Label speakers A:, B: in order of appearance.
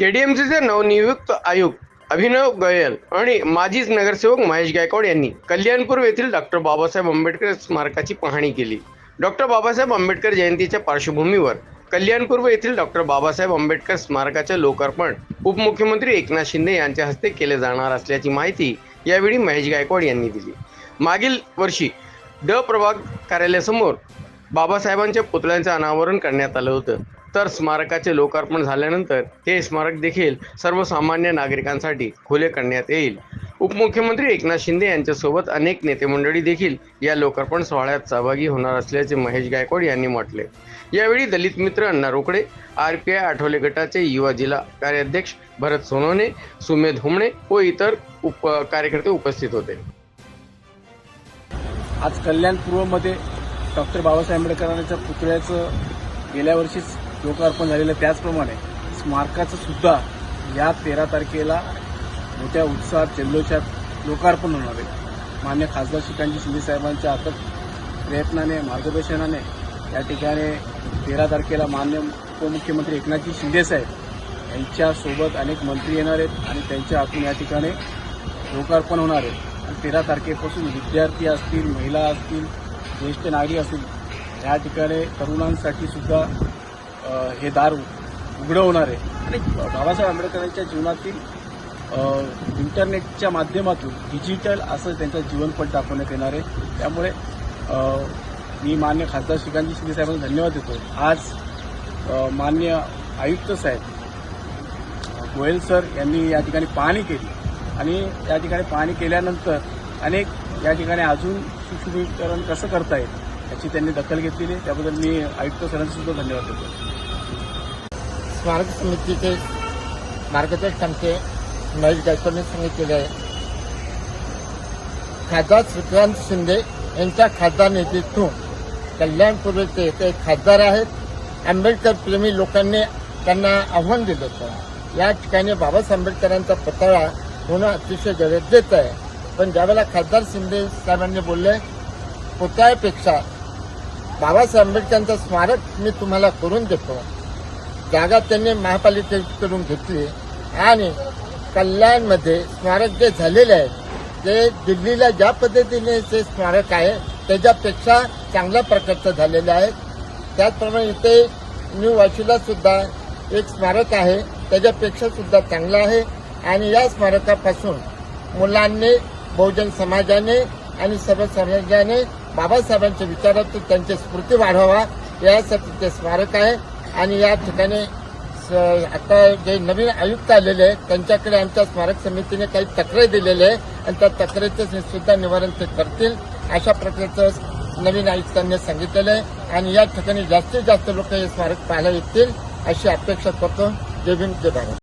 A: केडीएमसीचे नवनियुक्त आयुक्त अभिनव गोयल आणि माजीच नगरसेवक महेश गायकवाड यांनी कल्याणपूर येथील डॉक्टर बाबासाहेब आंबेडकर स्मारकाची पाहणी केली. डॉक्टर बाबासाहेब आंबेडकर जयंतीच्या पार्श्वभूमीवर कल्याणपूर्व येथील डॉक्टर बाबासाहेब आंबेडकर स्मारकाचे लोकार्पण उपमुख्यमंत्री एकनाथ शिंदे यांच्या हस्ते केले जाणार असल्याची माहिती यावेळी महेश गायकवाड यांनी दिली. मागील वर्षी ड प्रभाग कार्यालयासमोर बाबासाहेबांच्या पुतळ्यांचं अनावरण करण्यात आलं होतं. तर स्मारकाचे लोकार्पण झाल्यानंतर हे स्मारक देखील सर्वसामान्य नागरिकांसाठी खुले करण्यात येईल. उपमुख्यमंत्री एकनाथ शिंदे यांच्यासोबत अनेक नेते मंडळी देखील या लोकार्पण सोहळ्यात सहभागी होणार असल्याचे महेश गायकवाड यांनी म्हटले. यावेळी दलित मित्र Anna Rokade R P I Athawale गटाचे युवा जिल्हा कार्याध्यक्ष भरत सोनवणे सुमेध हुमणे व इतर उप कार्यकर्ते उपस्थित होते.
B: आज कल्याण पूर्वमध्ये डॉक्टर बाबासाहेब आंबेडकरांच्या पुतळ्याचं गेल्या वर्षीच लोकार्पण झालेलं त्याचप्रमाणे स्मारकाचं सुद्धा या तेरा तारखेला मोठ्या उत्साहात जल्लोषात लोकार्पण होणार आहे. मान्य खासदार श्रीकांतजी शिंदेसाहेबांच्या अथक प्रयत्नाने मार्गदर्शनाने या ठिकाणी तेरा तारखेला मान्य उपमुख्यमंत्री एकनाथजी शिंदेसाहेब यांच्यासोबत अनेक मंत्री येणार आहेत आणि त्यांच्या हातून या ठिकाणी लोकार्पण होणार आहे. आणि तेरा तारखेपासून विद्यार्थी असतील महिला असतील ज्येष्ठ नागरिक असतील या ठिकाणी तरुणांसाठी सुद्धा हे दार उघडं होणार आहे आणि बाबासाहेब आंबेडकरांच्या जीवनातील इंटरनेटच्या माध्यमातून डिजिटल असं त्यांचं जीवनपट दाखवण्यात येणार आहे. त्यामुळे मी मान्य खासदार श्रीकांतजी शिंदे साहेबांना धन्यवाद देतो. आज मान्य आयुक्त साहेब गोयल सर यांनी या ठिकाणी पाहणी केली. आणि या ठिकाणी पाहणी केल्यानंतर अनेक या ठिकाणी अजून सुशोभीकरण कसं करता येईल? याची त्यांनी दखल घेतलेली त्याबद्दल मी आयुक्त सरांचे सुद्धा धन्यवाद देतो
C: स्मारक समितीचे मार्गदर्शक आमचे महेश गायकवाडने सांगितलेले आहे. खासदार श्रीकांत शिंदे यांच्या खासदार निधीतून कल्याणपूर्वीचे ते खासदार आहेत. आंबेडकर प्रेमी लोकांनी त्यांना आव्हान दिलं होतं. या ठिकाणी बाबासाहेब आंबेडकरांचा पुतळा होणं अतिशय गरजेचं आहे. पण ज्यावेळेला खासदार शिंदे साहेबांनी बोलले पुतळ्यापेक्षा बाबासाहेब आंबेडकरांचं स्मारक मी तुम्हाला करून देतो. जागा त्यांनी महापालिकेकडून घेतली. आणि कल्याणमध्ये स्मारक जे झालेले आहे ते दिल्लीला ज्या पद्धतीने जे स्मारक आहे त्याच्यापेक्षा चांगल्या प्रकारचं झालेलं आहे. त्याचप्रमाणे इथे न्यू वाशीला सुद्धा एक स्मारक आहे त्याच्यापेक्षा सुद्धा चांगलं आहे. आणि या स्मारकापासून मुलांनी बहुजन समाजाने आणि सर्व समाजाने बाबासाहेबांच्या विचारातून त्यांची स्मृती वाढवावा यासाठी ते स्मारक आहे. आणि या ठिकाणी स- आता जे नवीन आयुक्त आलेले आहेत त्यांच्याकडे आमच्या स्मारक समितीने काही तक्रारी दिलेले आहे. आणि त्या तक्रारीचं सुद्धा निवारण ते करतील. अशा प्रकारचं नवीन आयुक्तांनी सांगितलेलं आहे. आणि या ठिकाणी जास्तीत जास्त लोक हे स्मारक पाहायला येतील अशी अपेक्षा करतो. जय भीम जय भारत.